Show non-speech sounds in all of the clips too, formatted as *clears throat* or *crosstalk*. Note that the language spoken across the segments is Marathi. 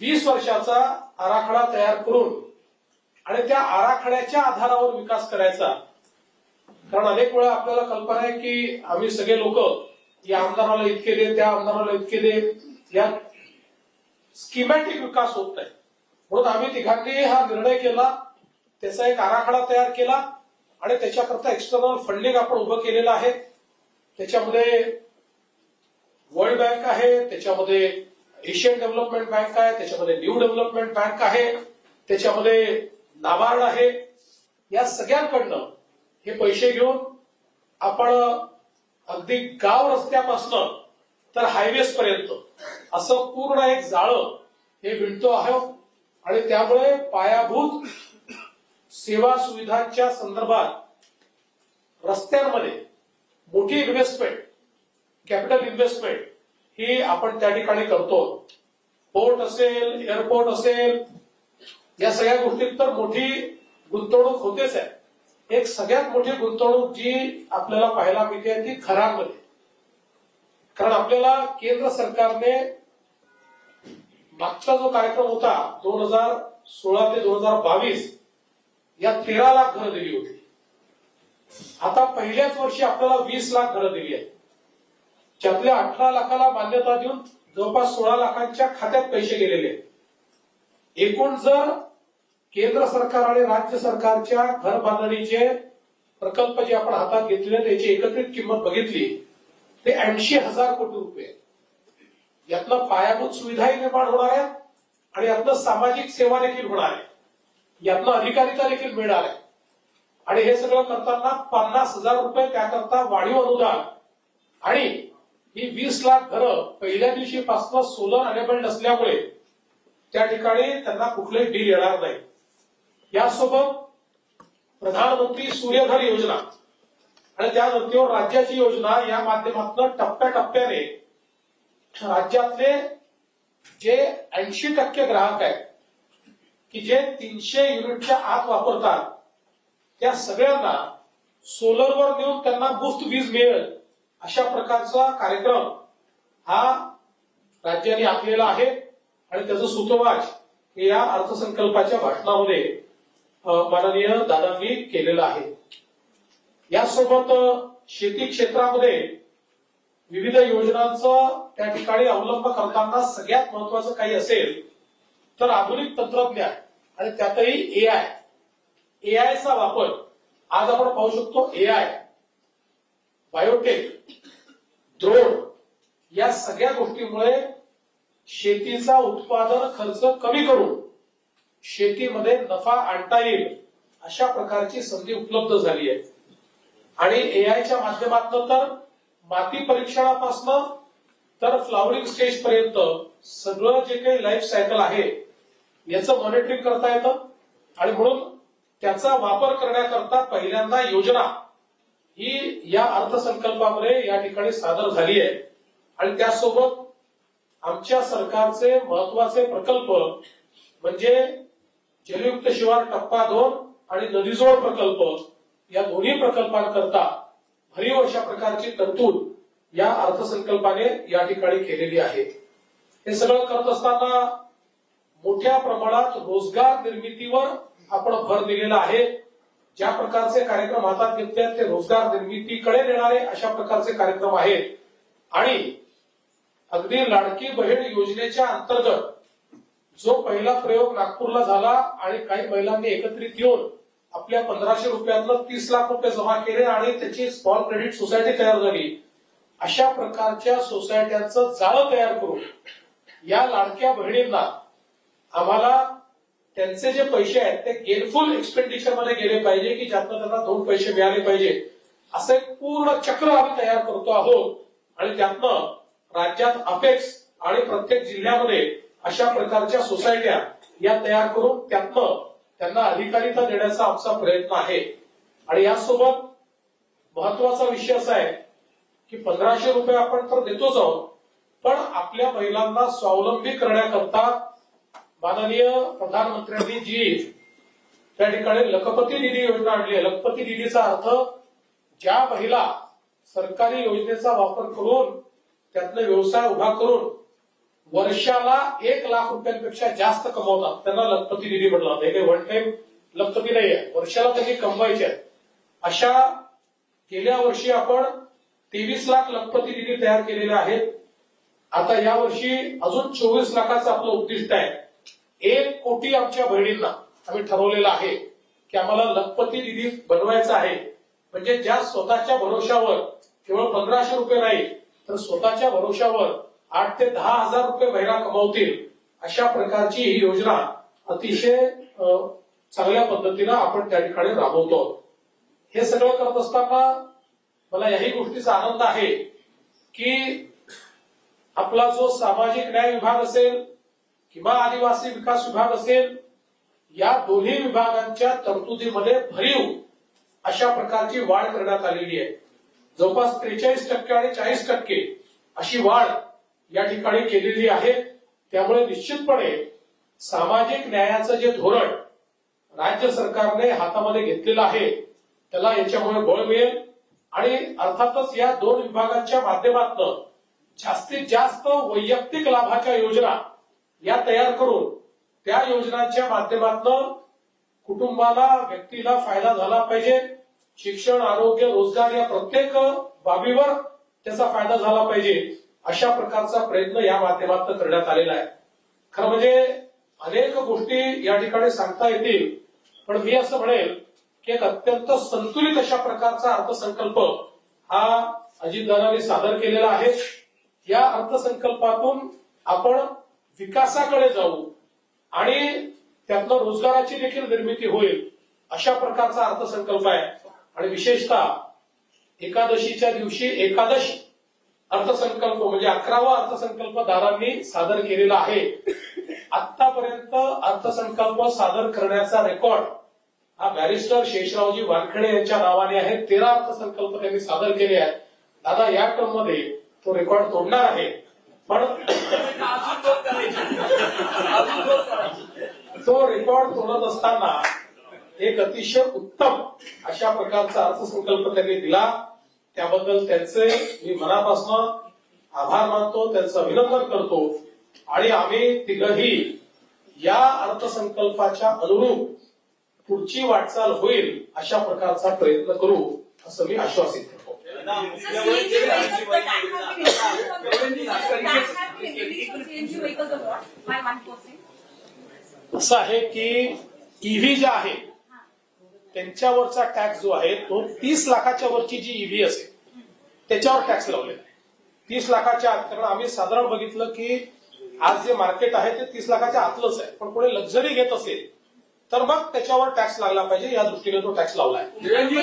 वीस वर्षाचा आराखडा तयार करून आणि त्या आराखड्याच्या आधारावर विकास करायचा. कारण अनेक वेळा आपल्याला कल्पना आहे की आम्ही सगळे लोक या आमदाराला इतके दे त्या आमदाराला इतके दे या स्कीमॅटिक विकास होत नाही. म्हणून आम्ही तिघांनी हा निर्णय केला. त्याचा एक आराखडा तयार केला आणि त्याच्याकरता एक्सटर्नल फंडिंग आपण उभं केलेलं आहे. त्याच्यामध्ये वर्ल्ड बँक आहे त्याच्यामध्ये एशियन डेव्हलपमेंट बँक आहे त्याच्यामध्ये न्यू डेव्हलपमेंट बँक आहे त्याच्यामध्ये नाबार्ड आहे. या सगळ्यांकडनं हे पैसे घेऊन आपण अगदी गाव रस्त्यापासनं तर हायवेज पर्यंत असं पूर्ण एक जाळं हे विणतो आहोत. आणि त्यामुळे पायाभूत सेवा सुविधांच्या संदर्भात रस्त्यांमध्ये मोठी इन्व्हेस्टमेंट कॅपिटल इन्व्हेस्टमेंट ही आपण त्या ठिकाणी करतो पोर्ट असेल एअरपोर्ट असेल या सगळ्या गोष्टीत तर मोठी गुंतवणूक होतेच आहे. एक सगळ्यात मोठी गुंतवणूक जी आपल्याला पाहायला मिळते ती घरांमध्ये कारण आपल्याला केंद्र सरकारने मागचा जो कार्यक्रम होता दोन हजार सोळा ते दोन हजार बावीस या तेरा लाख घरं दिली होती. आता पहिल्याच वर्षी आपल्याला वीस लाख घरं दिली आहेत. त्यातल्या अठरा लाखाला मान्यता देऊन जवळपास सोळा लाखांच्या खात्यात पैसे गेलेले एकूण जर केंद्र सरकार आणि राज्य सरकारच्या घर बांधणीचे प्रकल्प जे आपण हातात घेतले त्याची एकत्रित किंमत बघितली ते ऐंशी हजार कोटी रुपये यातलं यातनं पायाभूत सुविधाही निर्माण होणार आहेत आणि यातनं सामाजिक सेवा देखील होणार आहे यातनं अधिकारिता देखील मिळणार आहे आणि हे सगळं करताना पन्नास हजार रुपये त्याकरता वाढीव अनुदान आणि ही वीस लाख घरं पहिल्या दिवशीपासून सोलर अनेबल नसल्यामुळे त्या ठिकाणी त्यांना कुठलंही बिल येणार नाही. यासोबत प्रधानमंत्री सूर्यघर योजना आणि त्यानंतर राज्याची योजना या माध्यमातून टप्प्याटप्प्याने राज्यातले जे ऐंशी टक्के ग्राहक आहेत की जे तीनशे युनिटच्या आत वापरतात त्या सगळ्यांना सोलरवर नेऊन त्यांना मुफ्त वीज मिळेल. अशा प्रकारचा कार्यक्रम हा राज्याने आखलेला आहे आणि त्याचं सूतवाच हे या अर्थसंकल्पाच्या भाषणामध्ये माननीय दादांनी केलेलं आहे. यासोबत शेती क्षेत्रामध्ये विविध योजनांचा त्या ठिकाणी अवलंब करताना सगळ्यात महत्वाचं काही असेल तर आधुनिक तंत्रज्ञान आणि त्यातही एआय एआयचा वापर आज आपण पाहू शकतो एआय बायोटेक ड्रोन या सगळ्या गोष्टीमुळे शेतीचा उत्पादन खर्च कमी करून शेतीमध्ये नफा आणता येईल अशा प्रकारची संधी उपलब्ध झाली आहे. आणि एआयच्या माध्यमातून तर माती परीक्षणापासून तर फ्लावरिंग स्टेज पर्यंत सगळं जे काही लाईफ सायकल आहे याचं मॉनिटरिंग करता येतं. आणि म्हणून त्याचा वापर करण्याकरता पहिल्यांदा योजना ही या अर्थसंकल्पामध्ये या ठिकाणी सादर झाली आहे आणि त्यासोबत आमच्या सरकारचे महत्त्वाचे प्रकल्प म्हणजे जलयुक्त शिवार टप्पा दोन आणि नदीजोड प्रकल्प या दोन्ही प्रकल्पांकरता भरीव अशा प्रकारची तरतूद या अर्थसंकल्पाने या ठिकाणी केलेली आहे. हे सगळं करत असताना मोठ्या प्रमाणात रोजगार निर्मितीवर आपण भर दिलेला आहे. ज्या प्रकारचे कार्यक्रम हातात घेतले ते रोजगार निर्मितीकडे नेणारे अशा प्रकारचे कार्यक्रम आहेत. आणि अगदी लाडकी बहीण योजनेच्या अंतर्गत जो पहिला प्रयोग नागपूरला झाला आणि काही महिलांनी एकत्रित येऊन आपल्या पंधराशे रुपयातलं तीस लाख रुपये जमा केले आणि त्याची स्मॉल क्रेडिट सोसायटी तयार झाली. अशा प्रकारच्या सोसायट्यांचं जाळं तयार करून या लाडक्या बहिणींना आम्हाला त्यांचे जे पैसे आहेत ते गेनफुल एक्सपेंडिचरमध्ये गेले पाहिजे की ज्यातनं त्यांना दोन पैसे मिळाले पाहिजे. असं एक पूर्ण चक्र आम्ही तयार करतो आहोत. आणि त्यातनं राज्यात अपेक्स आणि प्रत्येक जिल्ह्यामध्ये अशा प्रकारच्या सोसायट्या या तयार करून त्यातनं त्यांना अधिकारिता देण्याचा आमचा प्रयत्न आहे. आणि यासोबत महत्त्वाचा विषय असा आहे की पंधराशे रुपये आपण तर देतोच आहोत पण आपल्या महिलांना स्वावलंबी करण्याकरता माननीय प्रधानमंत्र्यांनी जी त्या ठिकाणी लखपती निधी योजना आणली आहे. लखपती निधीचा अर्थ ज्या महिला सरकारी योजनेचा वापर करून त्यातनं व्यवसाय उभा करून वर्षाला एक लाख रुपयांपेक्षा जास्त कमवतात त्यांना लखपती निधी म्हटलं जातं. हे काही वन टाइम लखपती नाही आहे वर्षाला त्यांनी कमवायचे आहेत. अशा गेल्या वर्षी आपण तेवीस लाख लखपती निधी तयार केलेले आहेत. आता या वर्षी अजून चोवीस लाखाचं आपलं उद्दिष्ट आहे. एक कोटी आमच्या बहिणींना आम्ही ठरवलेलं आहे की आम्हाला लखपती निधी बनवायचा आहे. म्हणजे ज्या स्वतःच्या भरोशावर केवळ पंधराशे रुपये नाही तर स्वतःच्या भरोशावर आठ ते दहा हजार रुपये महिना कमावतील अशा प्रकारची ही योजना अतिशय चांगल्या पद्धतीनं आपण त्या ठिकाणी राबवतो. हे सगळं करत असताना मला याही गोष्टीचा आनंद आहे की आपला जो सामाजिक न्याय विभाग असेल किंवा आदिवासी विकास विभाग असेल या दोन्ही विभागांच्या तरतुदीमध्ये भरीव अशा प्रकारची वाढ करण्यात आलेली आहे. जवळपास त्रेचाळीस टक्के आणि चाळीस टक्के अशी वाढ या ठिकाणी केलेली आहे. त्यामुळे निश्चितपणे सामाजिक न्यायाचं जे धोरण राज्य सरकारने हातामध्ये घेतलेलं आहे त्याला याच्यामुळे बळ मिळेल. आणि अर्थातच या दोन विभागांच्या माध्यमातून जास्तीत जास्त वैयक्तिक लाभाच्या योजना या तयार करून त्या योजनांच्या माध्यमातून कुटुंबाला व्यक्तीला फायदा झाला पाहिजे. शिक्षण आरोग्य रोजगार या प्रत्येक बाबीवर त्याचा फायदा झाला पाहिजे. अशा प्रकारचा प्रयत्न या माध्यमातून करण्यात आलेला आहे. खरं म्हणजे अनेक गोष्टी या ठिकाणी सांगता येतील पण मी असं म्हणेल की एक अत्यंत संतुलित अशा प्रकारचा अर्थसंकल्प हा अजितदादांनी सादर केलेला आहे. या अर्थसंकल्पातून आपण विकासाकडे जाऊ आणि त्यातनं रोजगाराची देखील निर्मिती होईल अशा प्रकारचा अर्थसंकल्प आहे. आणि विशेषतः एकादशीच्या दिवशी एकादश अर्थसंकल्प म्हणजे अकरावा अर्थसंकल्प दारांनी सादर केलेला आहे. आतापर्यंत अर्थसंकल्प सादर करण्याचा रेकॉर्ड हा बॅरिस्टर शेषरावजी वानखेडे यांच्या नावाने आहे. तेरा अर्थसंकल्प त्यांनी सादर केले आहेत. दादा या क्रममध्ये तो रेकॉर्ड तोडणार आहे. पण तो रेकॉर्ड तोडत असताना एक अतिशय उत्तम अशा प्रकारचा अर्थसंकल्प त्यांनी दिला. त्याबद्दल त्यांचे मी मनापासून आभार मानतो त्यांचं अभिनंदन करतो. आणि आम्ही तिघही या अर्थसंकल्पाच्या अनुरूप पुढची वाटचाल होईल अशा प्रकारचा प्रयत्न करू असं मी आश्वासित करतो. असं आहे की ईव्ही ज्या आहे त्यांच्यावरचा टॅक्स जो आहे तो तीस लाखाच्या वरची जी ईव्ही असेल त्याच्यावर टॅक्स लावलेला आहे तीस लाखाच्या आत कारण आम्ही साधारण बघितलं की आज जे मार्केट आहे ते तीस लाखाच्या आतलंच आहे. पण कोणी लक्झरी घेत असेल तर मग त्याच्यावर टॅक्स लागला पाहिजे या दृष्टीने तो टॅक्स लावला आहे.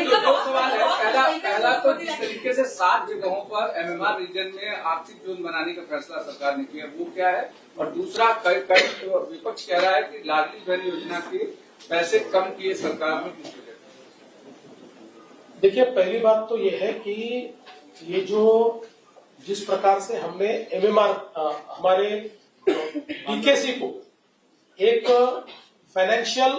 दो सवाल है पहला पहला तो जिस तरीके से सात जगहों पर एमएमआर रीजन में आर्थिक जोन बनाने का फैसला सरकार ने किया वो क्या है? और दूसरा कई कई विपक्ष कह रहा है कि लाडली बहन योजना के पैसे कम किए सरकार ने देखिए पहली बात तो ये है कि ये जो जिस प्रकार से हमने एमएमआर हमारे बीकेसी को एक फाइनेंशियल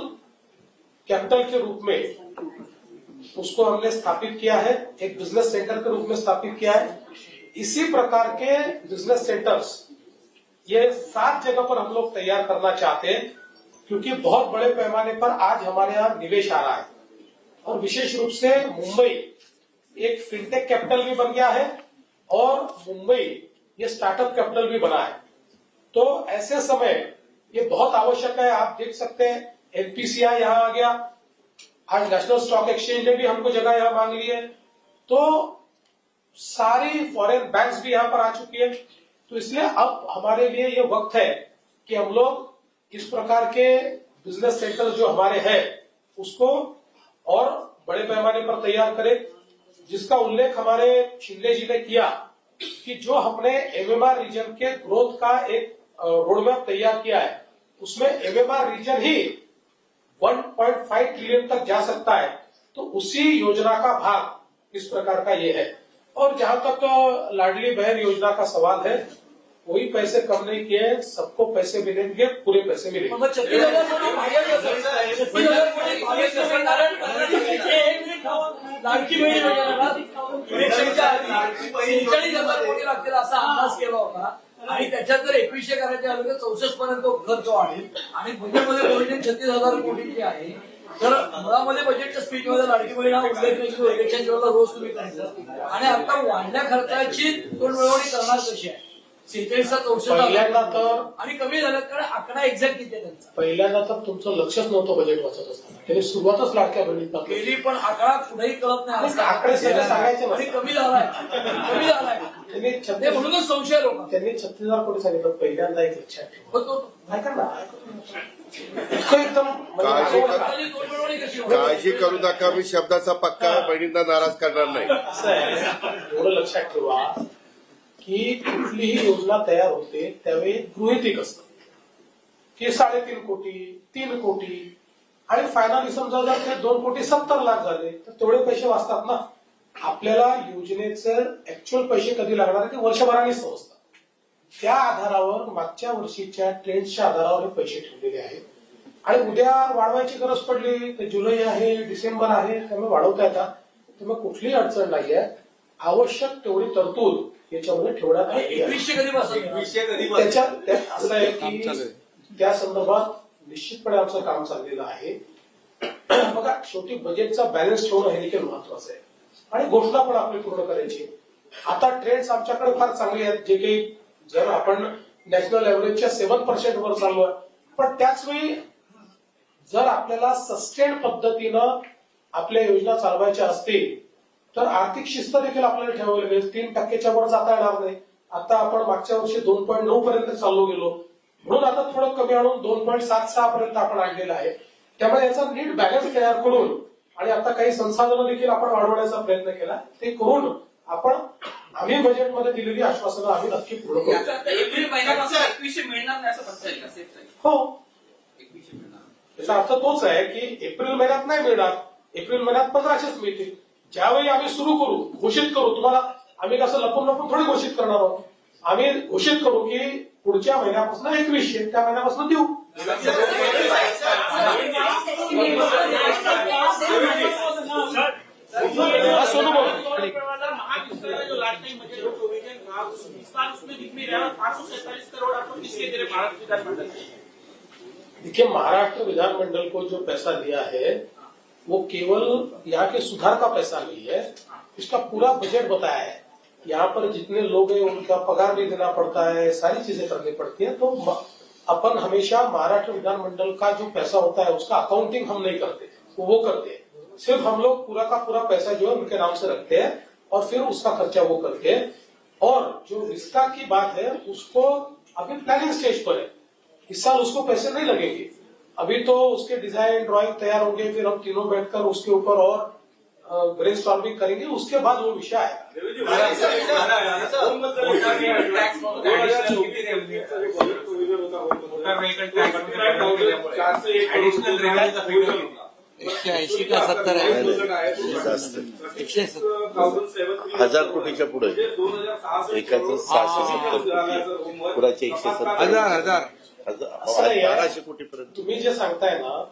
कैपिटल के रूप में उसको हमने स्थापित किया है, एक बिज़नेस सेंटर के रूप में स्थापित किया है। इसी प्रकार के बिज़नेस सेंटर्स ये सात जगह पर हम लोग तैयार करना चाहते हैं, क्योंकि बहुत बड़े पैमाने पर आज हमारे यहाँ निवेश आ रहा है। और विशेष रूप से मुंबई, एक फिनटेक कैपिटल भी बन गया है और मुंबई, ये स्टार्टअप कैपिटल भी बना है। तो ऐसे समय ये बहुत आवश्यक है, आप देख सकते हैं एनपीसीआई यहाँ आ गया। आज नेशनल स्टॉक एक्सचेंज ने भी हमको जगह यहाँ मांग ली है। तो सारी फॉरेन बैंक्स भी यहाँ पर आ चुकी है। तो इसलिए अब हमारे लिए ये वक्त है कि हम लोग इस प्रकार के बिज़नेस सेंटर जो हमारे हैं, उसको और बड़े पैमाने पर तैयार करें। जिसका उल्लेख हमारे शिंदे जी ने किया कि जो हमने एमएमआर रीजन के ग्रोथ का एक रोडमैप तैयार किया है उसमें एमएमआर रीजन ही 1.5 ट्रिलियन तक जा सकता है। तो उसी योजना का भाग इस प्रकार का ये है। और जहाँ तक लाडली बहन योजना का सवाल है कोई पैसे कम नहीं किए सबको पैसे मिलेंगे पूरे पैसे मिलेंगे. लाडकी बहीण असा अंदाज केला होता आणि त्याच्यात जर एकवीसशे करायचे आलं तर चौसष्ट पर्यंत खर्च वाढेल. आणि बजेटमध्ये प्रोव्हिजन छत्तीस हजार कोटीची आहे. तर मुळामध्ये बजेटच्या स्पीचमध्ये लाडकी बहीण हा उल्लेख नाही की रोज तुम्ही करायचं आणि आता वाढल्या खर्चाची तोडमिळवणी करणार कशी आहे? सेहेचाळीसचा चौसष्ट पहिल्यांदा तर आणि कमी झालं कारण आकडा एक्झॅक्ट किती आहे त्यांचा. पहिल्यांदा तर तुमचं लक्षच नव्हतं बजेट वाचत असताना. त्यांनी सुरुवातच लाडक्या बहिणीत केली. पण आकडा कुठेही कळत नाही आकडे सांगायचे आणि. कमी झालाय. कमी झालाय. त्यांनी छत्तीस म्हणूनच संशय लोक. त्यांनी छत्तीस हजार कोटी सांगितलं पहिल्यांदा एक लक्षात ठेवा ना इतकं एकदम म्हणजे काळजी करा. नका मी शब्दाचा पक्का बहिणींना नाराज करणार नाही. एवढं लक्षात ठेवा ही कुठलीही योजना तयार होते त्यावेळी गृहितिक असत. की साडेतीन कोटी तीन कोटी आणि फायनली समजा जर ते दोन कोटी सत्तर लाख झाले तर तेवढे पैसे वाचतात ना. आपल्याला योजनेचे ऍक्च्युअल पैसे कधी लागणार ते वर्षभराने समजतात त्या आधारावर मागच्या वर्षीच्या ट्रेंडच्या आधारावर हे पैसे ठेवलेले आहेत. आणि उद्या वाढवायची गरज पडली तर जुलै आहे डिसेंबर आहे त्यामुळे वाढवता येतात. त्यामुळे कुठलीही अडचण नाही आहे आवश्यक तेवढी तरतूद याच्यामध्ये ठेवण्यात आहे एकवीसशे कधी असं आहे की त्या संदर्भात निश्चितपणे आमचं काम चाललेलं आहे. *clears throat* बघा शेवटी बजेटचा बॅलन्स ठेवणं हे देखील महत्वाचं आहे. आणि घोषणा पण आपली पूर्ण करायची. आता ट्रेंड्स आमच्याकडे फार चांगले आहेत. जे काही जर आपण नॅशनल एव्हरेजच्या सेव्हन पर्सेंट वर चालू आहे पण त्याच वेळी जर आपल्याला सस्टेन पद्धतीनं आपल्या योजना चालवायच्या असतील तर आर्थिक शिस्त देखील आपल्याला ठेवावी लागेल. तीन टक्क्याच्या वर जाता येणार नाही. आता आपण मागच्या वर्षी दोन पॉईंट नऊ पर्यंत चाललो गेलो. म्हणून आता थोडं कमी आणून दोन पॉईंट सात सहा पर्यंत आपण आणलेलं आहे. त्यामुळे याचा नीट बॅलन्स तयार करून आणि आता काही संसाधनं देखील आपण वाढवण्याचा प्रयत्न केला ते करून आपण आम्ही बजेटमध्ये दिलेली आश्वासनं आम्ही नक्की पूर्ण करू. हो. एकवीसशे मिळणार. याचा अर्थ तोच आहे की एप्रिल महिन्यात नाही मिळणार. एप्रिल महिन्यात पंधराशेच मिळतील. ज्यावेळी आम्ही सुरू करू घोषित करू तुम्हाला आम्ही कसं लपून लपून थोडी घोषित करणार आहोत. आम्ही घोषित करू की पुढच्या महिन्यापासून एकवीसशे त्या महिन्यापासून देऊ. हा, सोनू बोल महाविस्तार जो लास्ट टाइम बजट में प्रोविजन था उस विस्तार उसमें दिख नहीं रहा पांच सौ सैंतालीस करोड़ आपको किसके दे रहे भारत विधानमंडल से देखिए महाराष्ट्र विधानमंडल को जो पैसा दिया है वो केवल यहाँ के सुधार का पैसा नहीं है। इसका पूरा बजट बताया है। यहाँ पर जितने लोग हैं, उनका पगार भी देना पड़ता है, सारी चीज़ें करनी पड़ती है। तो अपन हमेशा महाराष्ट्र विधानमंडल का जो पैसा होता है, उसका अकाउंटिंग हम नहीं करते। वो करते हैं। सिर्फ़ हम लोग पूरा का पूरा पैसा जो है, उनके नाम से रखते हैं और फिर उसका खर्चा वो करते हैं। और जो रिश्ता की बात है, उसको अभी प्लानिंग स्टेज पर है। इस साल उसको पैसे नहीं लगेंगे। अभी तो उसके डिज़ाइन ड्राइंग तैयार होंगे फिर हम तीनों बैठकर उसके ऊपर और ब्रेन स्टॉर्मिंग करेंगे उसके बाद वो विषय आएगा एकशे ऐंशी का सत्तर आहे एकशे हज़ार कोटीच्या पुढे एकाच सहाशे सत्तर पुराचे एकशे सत्तर हज़ार हज़ार असं नाही आहे. बाराशे कोटी पर्यंत तुम्ही जे सांगताय ना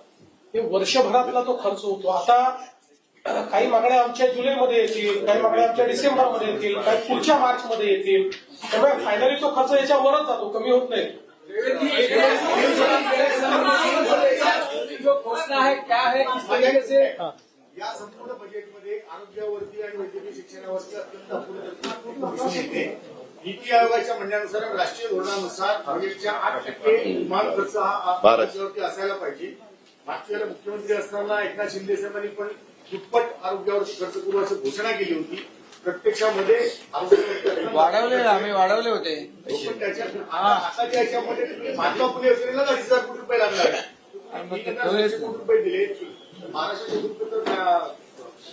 ते वर्षभरातला तो खर्च होतो. आता काही मागण्या आमच्या जुलैमध्ये येतील काही मागण्या आमच्या डिसेंबरमध्ये येतील काही पुढच्या मार्चमध्ये येतील. त्यामुळे फायनली तो खर्च याच्यावरच जातो कमी होत नाही. जो घोषणा है क्या है किस तरीके से या संपूर्ण बजेटमध्ये आरोग्यावरती आणि वैद्यकीय शिक्षणावरती अत्यंत नीती आयोगाच्या म्हणण्यानुसार राष्ट्रीय धोरणानुसार बजेटच्या आठ टक्के किमान खर्च हा. आरोग्यावरती असायला पाहिजे. मागच्या वेळेला मुख्यमंत्री असताना एकनाथ शिंदे साहेबांनी पण दुप्पट आरोग्यावरती खर्च करू अशी घोषणा केली होती. प्रत्यक्षामध्ये वाढवले आम्ही वाढवले होते. पण त्याच्यात आ- आता त्याच्यामध्ये महात्मा फुले योजनेला अडीच हजार कोटी रुपये लागणार कोटी रुपये दिले. महाराष्ट्राचे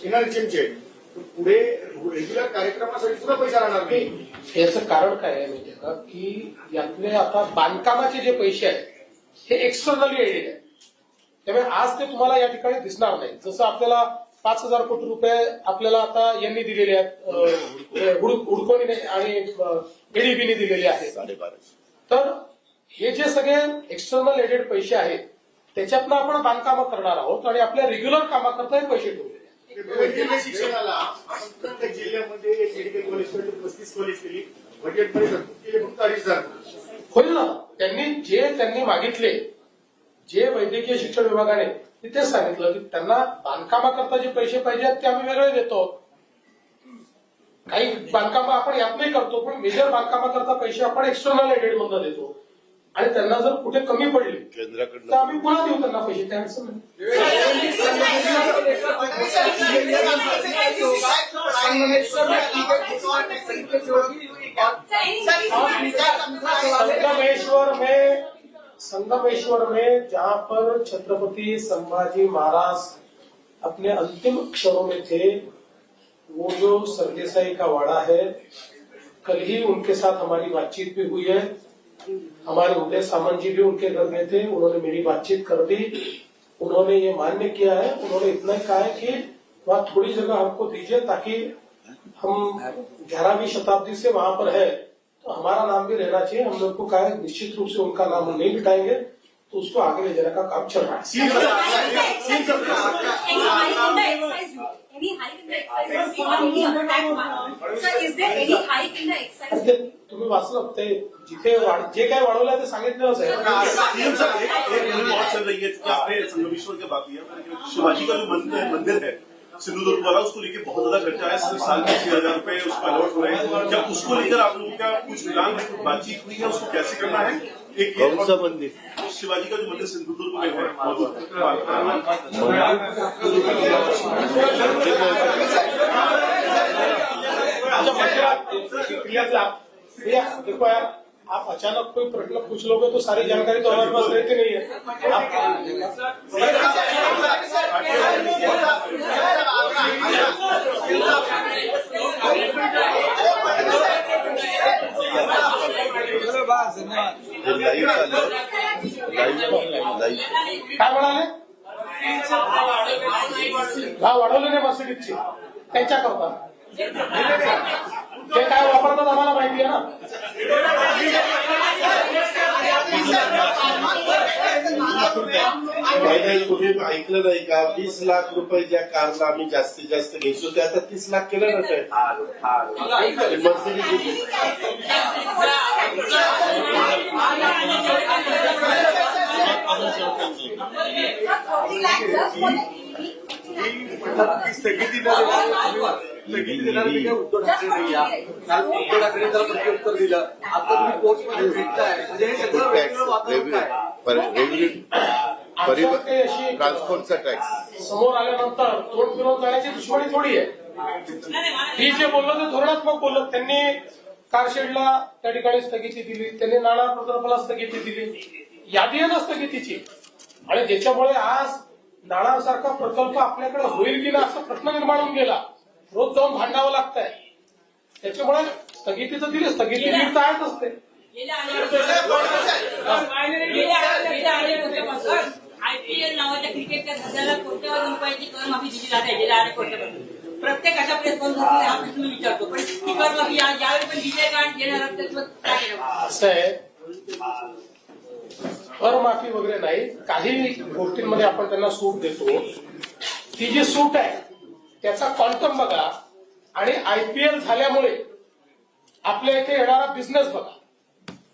तर चेमचे पुढे रेग्युलर कार्यक्रमासाठी सुद्धा पैसा राहणार नाही. याचं कारण काय आहे माहितीये का? की यातले आता बांधकामाचे जे पैसे आहेत हे एक्सटर्नली एडेड आहे त्यामुळे आज ते तुम्हाला या ठिकाणी दिसणार नाही. जसं आपल्याला पाच हजार कोटी रुपये आपल्याला आता यांनी दिलेले आहेत अं, हुड- हुडकोनीने आणि एडीबीने दिलेले आहेत. तर हे जे सगळे एक्सटर्नल एडेड पैसे आहेत त्याच्यातनं आपण बांधकामं करणार आहोत आणि आपल्या रेग्युलर कामाकरता हे पैसे आहेत वैद्यकीय शिक्षणाला आपण प्रत्येक जिल्ह्यामध्ये एक मेडिकल कॉलेज पस्तीस कॉलेज केली. बजेटमध्ये तरतूद केली फक्त अडीच हजार. होईल ना? त्यांनी जे त्यांनी मागितले जे वैद्यकीय शिक्षण विभागाने तेच सांगितलं की त्यांना बांधकामाकरता जे पैसे पाहिजे ते आम्ही वेगळे देतो. काही बांधकाम आपण यात नाही करतो पण मेजर बांधकामाकरता पैसे आपण एक्सटर्नल एडेड मधनं देतो. आणि त्यांना जर कुठे कमी पडले तर केंद्राकडनं आम्ही पुन्हा देऊ त्यांना पैसे. त्या अडचण नाही. संगमेश्वर में संगमेश्वर में जहाँ पर छत्रपति संभाजी महाराज अपने अंतिम क्षणों में थे वो जो सरदेसाई का वाड़ा है कल ही उनके साथ हमारी बातचीत भी हुई है हमारे उदय सामंत जी भी उनके घर में थे उन्होंने मेरी बातचीत कर दी उन्होंने ये मान्य किया है, उन्होंने इतना कहा है कि वहाँ थोड़ी जगह हमको दीजिए ताकि हम ग्यारहवीं शताब्दी से वहाँ पर है। तो हमारा नाम भी रहना चाहिए। हम लोग को कहा है, निश्चित रूप से उनका नाम हम नहीं बिठाएँगे तो उसको आगे ले जाने का काम चल रहा है। तुम्ही वाचलं ते जिथे जे काय वाढवलं ते सांगितलं शिवाजी का मंदिर वाला उसको लेके बहुत ज़्यादा खर्चा है सिर्फ़ साल में छह हज़ार रुपए उसको अलॉट हो रहे हैं। क्या उसको लेकर आप लोगों का कुछ मिलान बातचीत हुई है उसको कैसे करना है एक मंदिर? शिवाजी का जो मंदिर सिंधुदुर्ग में है मौजूद भैया देखो यार आप अचानक कोई प्रश्न पूछ लोगे तो सारी जानकारी तो हमारे पास रहती नहीं है। हे काय म्हणाले वाढवले नाही मर्सिडीजची त्यांच्या करता? ते काय वापरतात आम्हाला माहिती आहे ना. कुठे ऐकलं नाही का? वीस लाख रुपये ज्या कारला आम्ही जास्तीत जास्त घ्यायचो ते आता तीस लाख केलं ना ते? उद्धव ठाकरे या. काल उद्धव ठाकरे त्याला प्रत्युत्तर दिलं आता तुम्ही कोर्टमध्ये भेटताय म्हणजे हे सगळं वातावरण ट्रान्सपोर्टचा टॅक्स समोर आल्यानंतर तोंड फिरवून जाण्याची दुश्मनी थोडी आहे ही जे बोललं ते धोरणात्मक बोललं त्यांनी कारशेडला त्या ठिकाणी स्थगिती दिली त्यांनी नाणार प्रकल्पाला स्थगिती दिली यादी आहे ना स्थगितीची आणि ज्याच्यामुळे आज नाणासारखा प्रकल्प आपल्याकडे होईल की ना असा प्रश्न निर्माण होऊन गेला. रोज जाऊन भांडावं लागतंय. त्याच्यामुळे स्थगिती तर दिली स्थगिती आहेच असते. आयपीएल नावाच्या क्रिकेटच्या धंद्याला कोट्यवधी रुपयाची कर माफी दिली जाते गेल्या अनेक वर्षापासून. प्रत्येक अशा प्रेस कॉन्फरन्समध्ये हा प्रश्न विचारतो. पण ती कर माफी यावेळी पण दिली आहे का? देणार? असं आहे. करमाफी वगैरे नाही. काही गोष्टींमध्ये आपण त्यांना सूट देतो. ती जी सूट आहे त्याचा क्वांटम बघा आणि आयपीएल झाल्यामुळे आपल्या इथे येणारा बिझनेस बघा.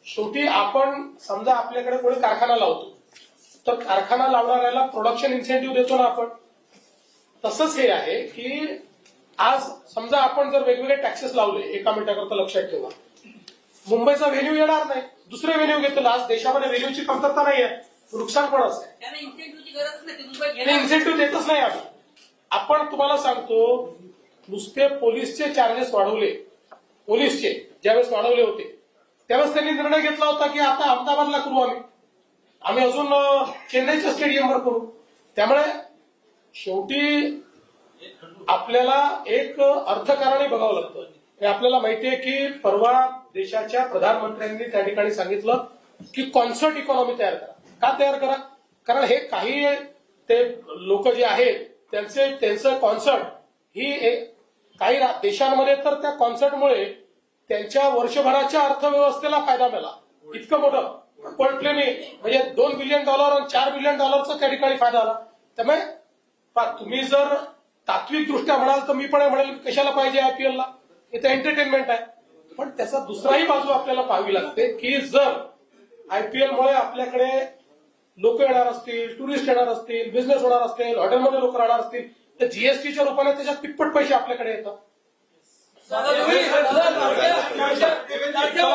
शेवटी आपण समजा आपल्याकडे कोणी कारखाना लावतो तर कारखाना लावणाऱ्याला प्रोडक्शन इन्सेंटिव्ह देतो ना आपण. तसंच हे आहे की आज समजा आपण जर वेगवेगळे टॅक्सेस लावले एका मिनिटाकरता लक्षात ठेवा. मुंबईचा व्हॅल्यू येणार नाही. दुसरे व्हेन्यू घेतील. आज देशामध्ये व्हेन्यूची कमतरता नाही आहे नुकसान पण असं आहे. त्यांना इन्सेंटिव्हची गरज नाही. ते मुंबईत ते घेणार इन्सेंटिव्ह देतच नाही आम्ही. आपण तुम्हाला सांगतो नुसते पोलीसचे चार्जेस वाढवले. पोलीसचे ज्यावेळेस वाढवले होते. त्यावेळेस त्यांनी निर्णय घेतला होता की आता अहमदाबादला करू आम्ही. आम्ही अजून चेन्नईच्या स्टेडियमवर करू. त्यामुळे शेवटी आपल्याला एक अर्थकारणी बघावं लागतं. हे आपल्याला माहितीये की परवा देशाच्या प्रधानमंत्र्यांनी त्या ठिकाणी सांगितलं की कॉन्सर्ट इकॉनॉमी तयार करा. का तयार करा? कारण हे काही ते लोक जे आहेत त्यांचे त्यांचं कॉन्सर्ट ही एक- काही रा- देशांमध्ये तर त्या कॉन्सर्टमुळे त्यांच्या वर्षभराच्या अर्थव्यवस्थेला फायदा मिळाला. इतकं मोठं. कोल्डप्लेने म्हणजे दोन बिलियन डॉलर आणि चार बिलियन डॉलरचा त्या ठिकाणी फायदा आला त्यामुळे तुम्ही जर तात्विक दृष्ट्या म्हणाल तर मी पण म्हणेल कशाला पाहिजे आयपीएलला इथं एंटरटेनमेंट आहे. पण त्याचा दुसराही बाजू आपल्याला पाहावी लागते की जर आयपीएल मुळे आपल्याकडे लोक येणार असतील टुरिस्ट येणार असतील बिझनेस होणार असतील हॉटेलमध्ये लोक राहणार असतील तर जीएसटीच्या रूपाने त्याच्यात तिप्पट पैसे आपल्याकडे येतात.